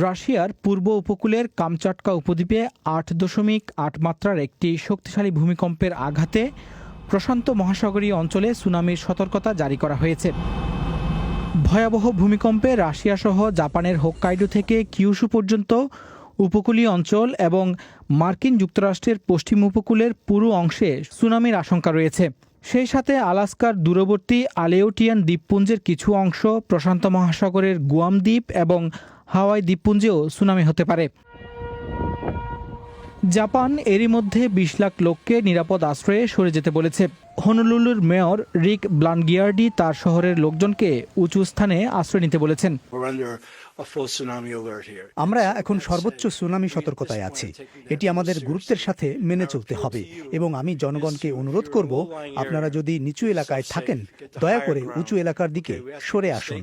রাশিয়ার পূর্ব উপকূলের কামচাটকা উপদ্বীপে আট দশমিক আট মাত্রার একটি শক্তিশালী ভূমিকম্পের আঘাতে প্রশান্ত মহাসাগরীয় অঞ্চলে সুনামির সতর্কতা জারি করা হয়েছে। ভয়াবহ ভূমিকম্পে রাশিয়াসহ জাপানের হোক্কাইডো থেকে কিউশু পর্যন্ত উপকূলীয় অঞ্চল এবং মার্কিন যুক্তরাষ্ট্রের পশ্চিম উপকূলের পুরো অংশে সুনামির আশঙ্কা রয়েছে। সেই সাথে আলাস্কার দূরবর্তী আলেওটিয়ান দ্বীপপুঞ্জের কিছু অংশ প্রশান্ত মহাসাগরের গুয়াম দ্বীপ এবং হাওয়াই দ্বীপপুঞ্জেও সুনামি হতে পারে। জাপান এরই মধ্যে বিশ লাখ লোককে নিরাপদ আশ্রয়ে সরে যেতে বলেছে। হনুলুলুর মেয়র রিক ব্লানগিয়ার্ডি তার শহরের লোকজনকে উঁচু স্থানে আশ্রয় নিতে বলেছেন. আমরা এখন সর্বোচ্চ সুনামি সতর্কতায় আছি। এটি আমাদের গুরুত্বের সাথে মেনে চলতে হবে এবং আমি জনগণকে অনুরোধ করব আপনারা যদি নিচু এলাকায় থাকেন দয়া করে উঁচু এলাকার দিকে সরে আসুন।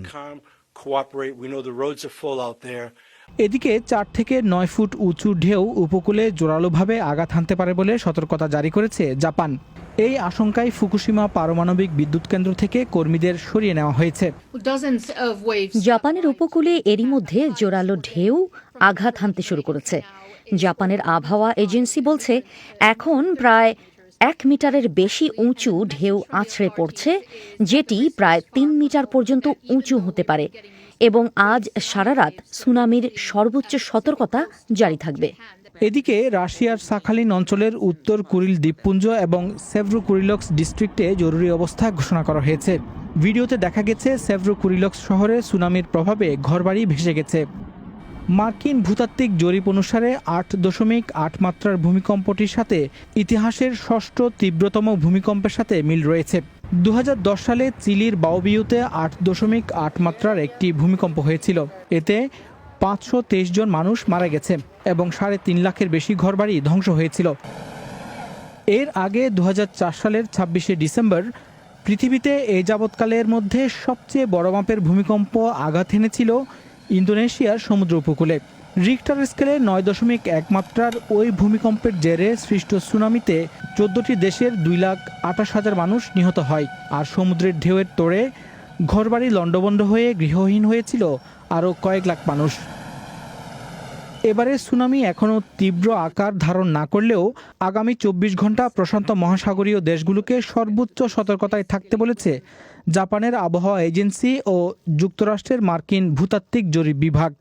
Cooperate. We know the roads are full out there. এদিকে চার থেকে নয় ফুট উঁচু ঢেউ উপকূলে জোরালোভাবে আঘাত হানতে পারে বলে সতর্কতা জারি করেছে জাপান এই আশঙ্কায় ফুকুশিমা পারমাণবিক বিদ্যুৎ কেন্দ্র থেকে কর্মীদের সরিয়ে নেওয়া হয়েছে. জাপানের উপকূলে এরই মধ্যে জোরালো ঢেউ আঘাত হানতে শুরু করেছে জাপানের আবহাওয়া এজেন্সি বলছে এখন প্রায় এক মিটারের বেশি উঁচু ঢেউ আছড়ে পড়ছে, যেটি প্রায় তিন মিটার পর্যন্ত উঁচু হতে পারে এবং আজ সারা রাত সুনামির সর্বোচ্চ সতর্কতা জারি থাকবে। এদিকে রাশিয়ার সাখালিন অঞ্চলের উত্তর কুরিল দ্বীপপুঞ্জ এবং সেভ্রো কুরিলক্স ডিস্ট্রিক্টে জরুরি অবস্থা ঘোষণা করা হয়েছে। ভিডিওতে দেখা গেছে সেভ্রো কুরিলক্স শহরে সুনামির প্রভাবে ঘরবাড়ি ভেসে গেছে। মার্কিন ভূতাত্ত্বিক জরিপ অনুসারে আট দশমিক আট মাত্রার ভূমিকম্পটির সাথে ইতিহাসের ষষ্ঠ তীব্রতম ভূমিকম্পের সাথে মিল রয়েছে। দুহাজার দশ সালে চিলির বাওবিউতে আট দশমিক আট মাত্রার একটি ভূমিকম্প হয়েছিল। এতে পাঁচশো তেইশ জন মানুষ মারা গেছে এবং সাড়ে তিন লাখের বেশি ঘরবাড়ি ধ্বংস হয়েছিল। এর আগে দু হাজার চার সালের ছাব্বিশে ডিসেম্বর পৃথিবীতে এই যাবৎকালের মধ্যে সবচেয়ে বড় মাপের ভূমিকম্প আঘাত এনেছিল ইন্দোনেশিয়ার সমুদ্র উপকূলে। রিক্টার স্কেলে নয় দশমিক এক মাত্রার ওই ভূমিকম্পের জেরে সৃষ্ট সুনামিতে চোদ্দটি দেশের দুই লাখ আঠাশ হাজার মানুষ নিহত হয়। আর সমুদ্রের ঢেউয়ের তোড়ে ঘরবাড়ি লণ্ডভণ্ড হয়ে গৃহহীন হয়েছিল আরও কয়েক লাখ মানুষ। এবারে সুনামি এখনও তীব্র আকার ধারণ না করলেও আগামী চব্বিশ ঘণ্টা প্রশান্ত মহাসাগরীয় দেশগুলোকে সর্বোচ্চ সতর্কতায় থাকতে বলেছে জাপানের আবহাওয়া এজেন্সি ও যুক্তরাষ্ট্রের মার্কিন ভূতাত্ত্বিক জরিপ বিভাগ।